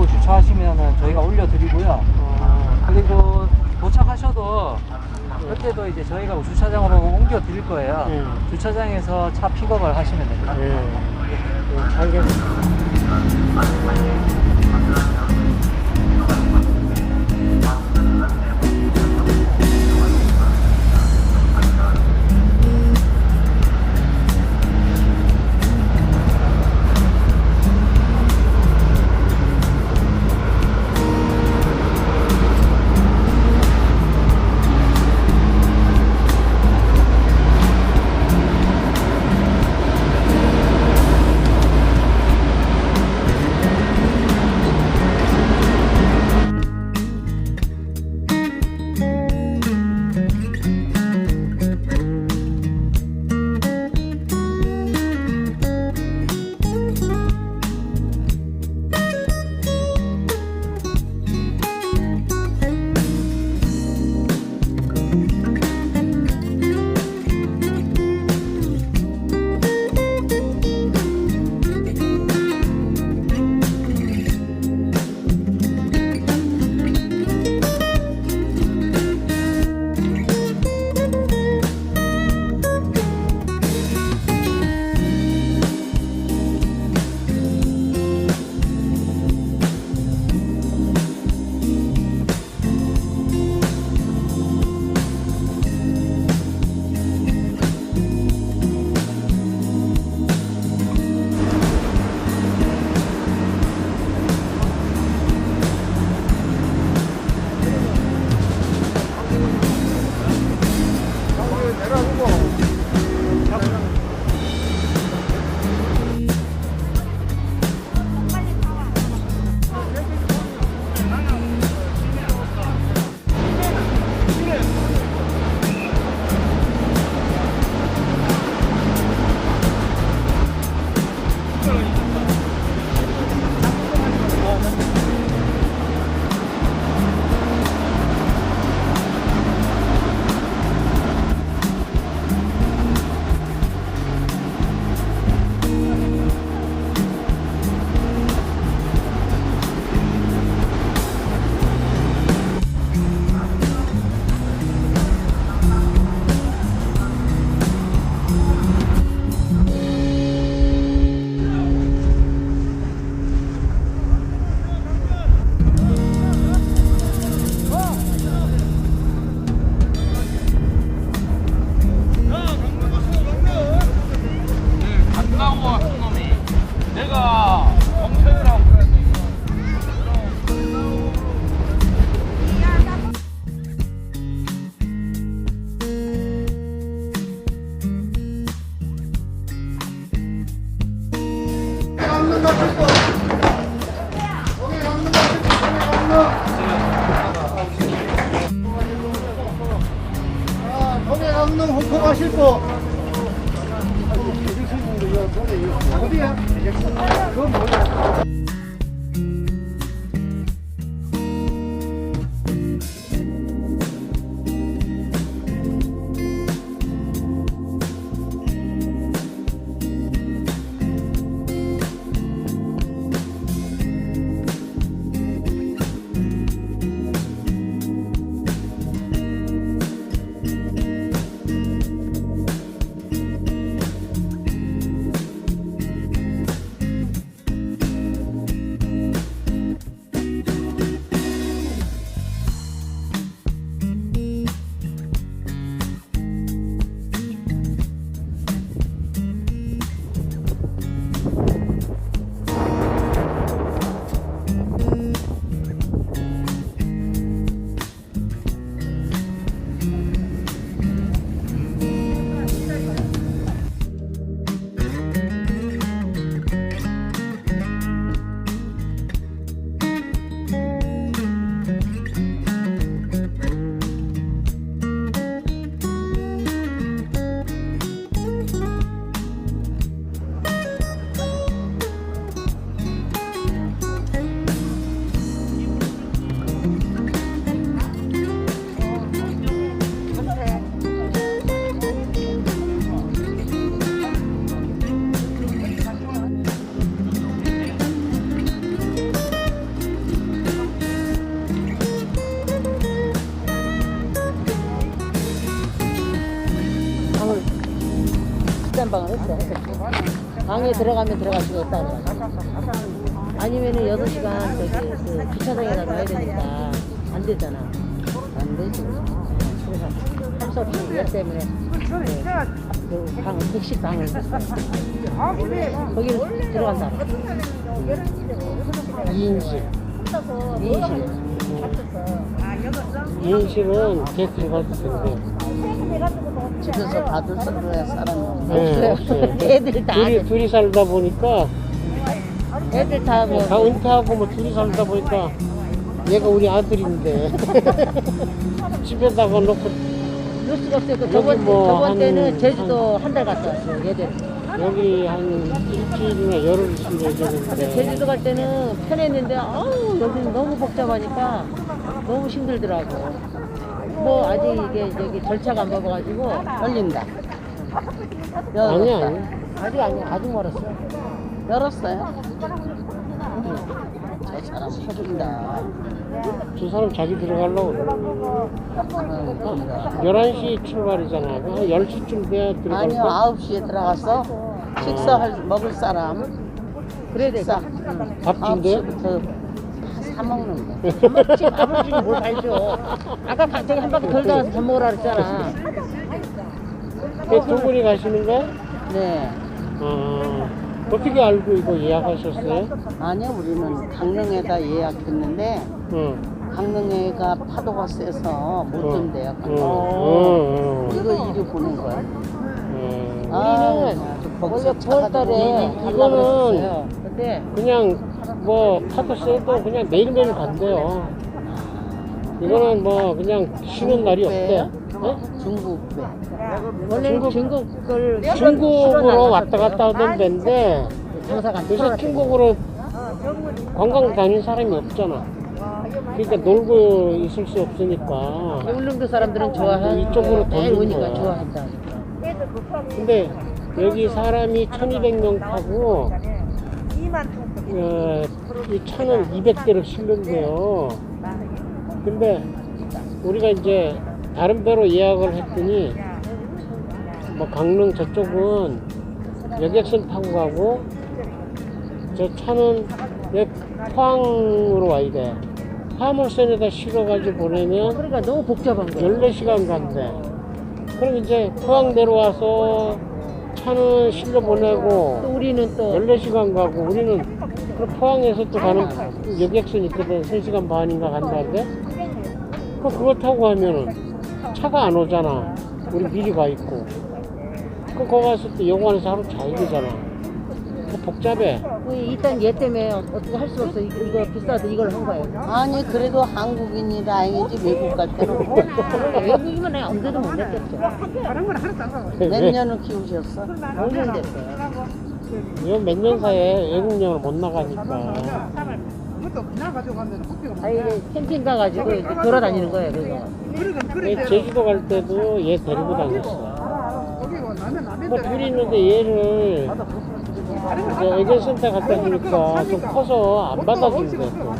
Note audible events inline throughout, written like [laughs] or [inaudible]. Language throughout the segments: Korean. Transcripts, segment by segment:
놓으시고 주차하시면은 저희가 올려드리고요. 어, 그리고 도착하셔도 그때도 이제 저희가 주차장으로 옮겨 드릴 거예요. 예. 주차장에서 차 픽업을 하시면 됩니다. 예. 예, 알겠습니다. 어디야? 그건 뭐 단방을 했어. 방에 들어가면 들어갈 수가. 그래. 아니면은 6시간 저기 그 주차장에다 놔야 되니까 안 되잖아. 안 되지. 그래서 할수 없이 얘 때문에 그, 그 방, 백식 방을 거기로 들어간다. 2인실. 2인실. 2인실은 개 들어갈 텐데. 집에서 받을 수로야 사람이 네, 없어요. 없어요. 애들 다 둘이, 둘이 살다 보니까, 애들 다 뭐. 다 은퇴하고 뭐 둘이 살다 보니까, 얘가 우리 아들인데. [laughs] 집에다가 놓고, 넣을 수가 없어요. 그 여기 저번, 뭐 저번 한- 때는 제주도 한 달 갔다 왔어요. 얘들. 여기 한 일주일이나 열흘 있으면 되는데. 제주도 갈 때는 편했는데 아우 여기는 너무 복잡하니까 너무 힘들더라고. 뭐 아직 이게 저기 절차가 안 밟아가지고 열린다. 아니야, 아니야. 아직 아니야. 아직 멀었어. 열었어요. 저 사람 서준다. 두 사람 자기 들어가려고 그래. 아, 11시 출발이잖아. 한 10시쯤 돼야 들어갈 아니요, 거 9시에 들어가서 식사할 먹을 사람 그래야 돼. 식사. 밥 준대? 9시부터 사 먹는 거. 밥먹지 밥을 주고 뭘 알죠. 아까 갑자기 한 바퀴 돌다 와서 밥 먹으라 그랬잖아. 두 분이 가시는 거야? 네. 어, 어떻게 알고 이거 예약하셨어요? 아니요, 우리는 강릉에다 예약했는데 응. 강릉에가 파도가 세서 못 어. 준대요. 어, 어, 어. 이거 이리 보낸 거예요. 어. 우리는 원래 9월달에 이거는 근데 그냥 뭐 파도 세도 그냥 매일매일 간대요. 이거는 뭐 그냥 쉬는 날이 없대. 어? 중국 배. 원래 중국 걸 중국으로 왔다 갔다 하던 데인데 장사가 요새. 중국으로 관광 다니는 사람이 없잖아. 그러니까 놀고 있을 수 없으니까. 울릉도 사람들은 좋아해. 이쪽으로 매일 돌리는 오니까 거야. 좋아한다. 근데 여기 사람이 1200명 타고 어, 이 차는 200대를 실는데요. 근데 우리가 이제 다른 배로 예약을 했더니 뭐 강릉 저쪽은 여객선 타고 가고 저 차는 포항으로 와야 돼. 화물선에다 실어가지고 보내면 그러니까 너무 복잡한 거야. 14시간 간대. 그럼 이제 포항 내려와서 차는 실려 보내고 또 우리는 또 14시간 가고 우리는 그 포항에서 또 가는 여객선 있거든 3시간 반인가 간다는데 그 그거 타고 가면은 차가 안 오잖아 우리 미리 가 있고 그 거기 가서 또 영화관에서 하루 자야 되잖아 그 복잡해 그 일단 얘 때문에 어떻게 할 수 없어. 이거, 이거 비싸서 이걸 한 거예요. 아니 그래도 한국인이 다행이지 외국 갈 때는 [laughs] 외국이면 내가 언제도 못 냈겠죠. 몇 왜? 년을 키우셨어? 5년 됐어요. 이거 몇년 사이에 외국령을 못 나가니까 아 이게 캠핑 가가지고 이렇게 돌아다니는 거예요. 얘 제주도 갈 때도 얘 데리고 다녔어 뭐 둘이 있는데 얘를 이제 애견센터 갖다 주니까 좀 커서 안 받아준대 또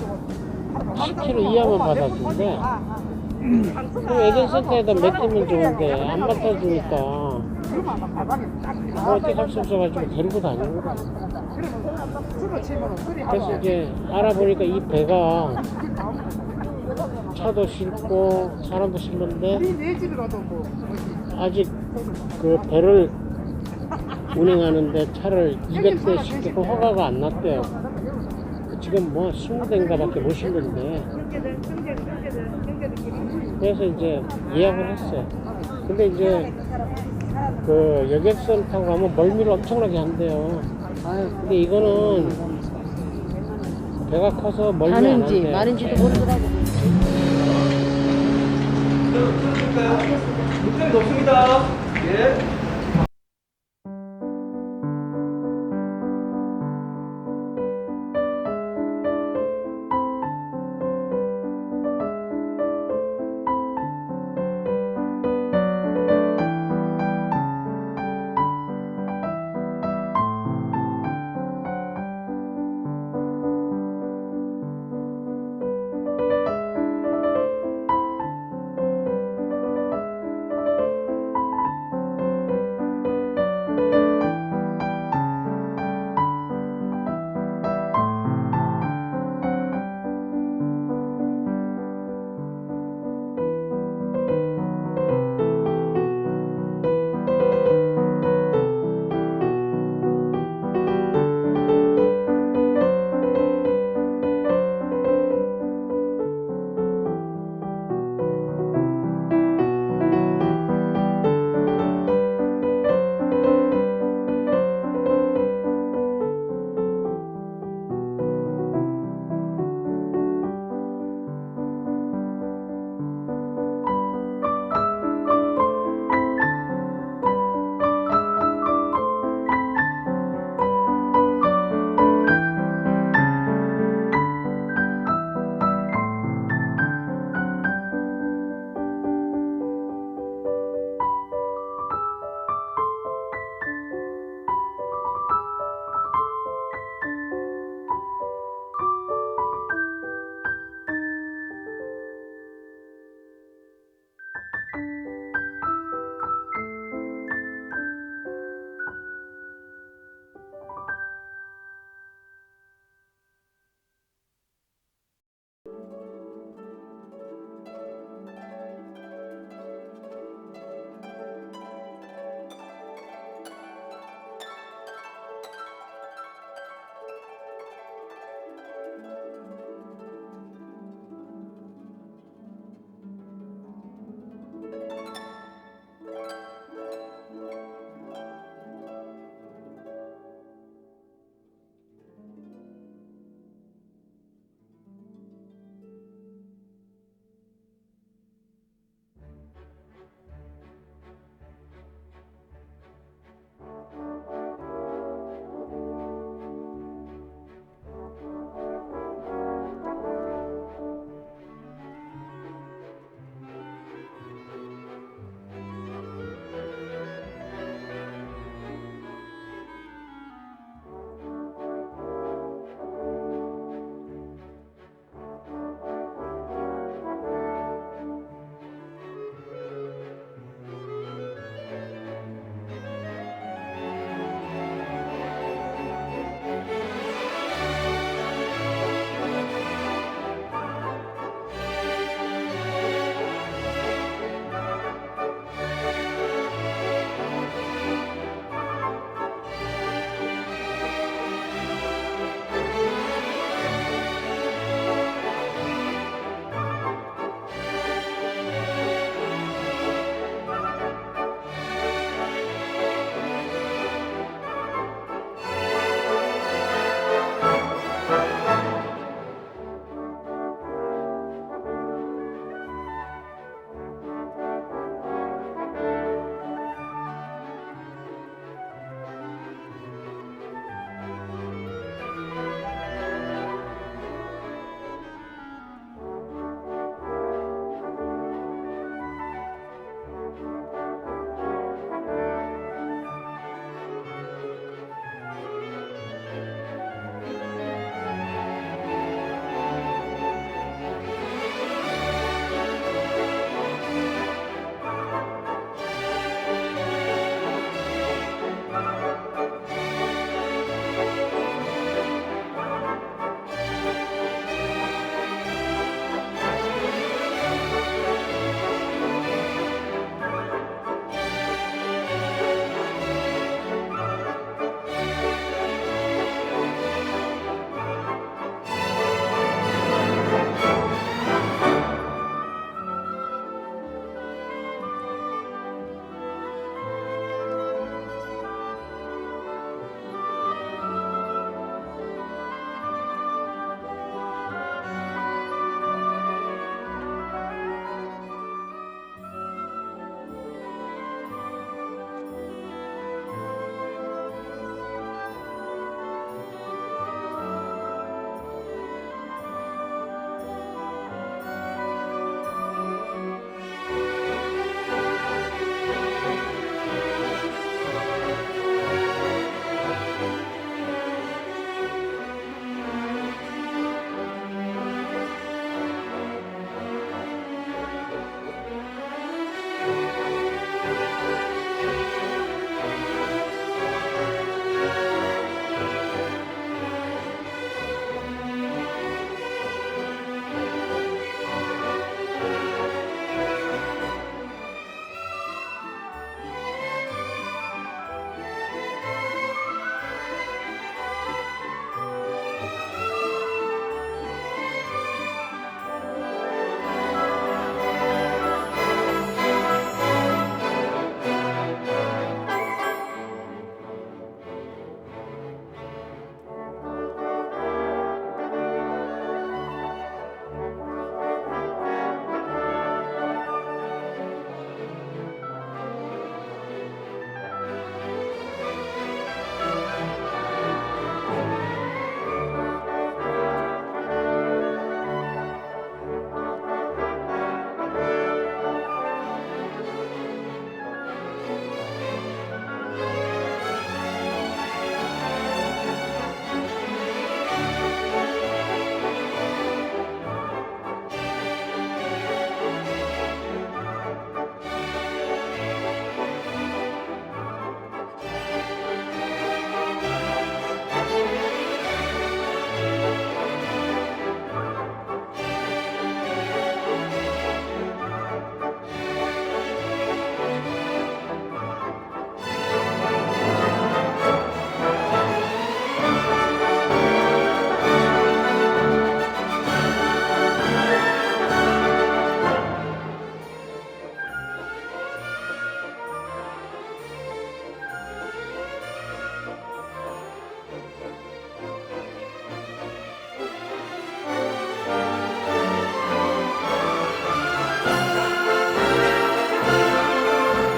10kg 이하만 받아준대 그럼 애견센터에다 맡기면 좋은데 안 받아주니까 뭐 어떻게 할수 없어가지고 데리고 다니는 거야. 그래서 이제 알아보니까 이 배가 차도 싣고 사람도 싣는데 아직 그 배를 운행하는데 차를 200대 싣고 허가가 안 났대요. 지금 뭐 20대인가 밖에 못 싣는데. 그래서 이제 예약을 했어요. 근데 이제 그 여객선 타고 가면 멀미를 엄청나게 한대요. 근데 이거는 배가 커서 멀미 안 가는지 한대. 마는지도 모르더라고. 목표는 높습니다. 예.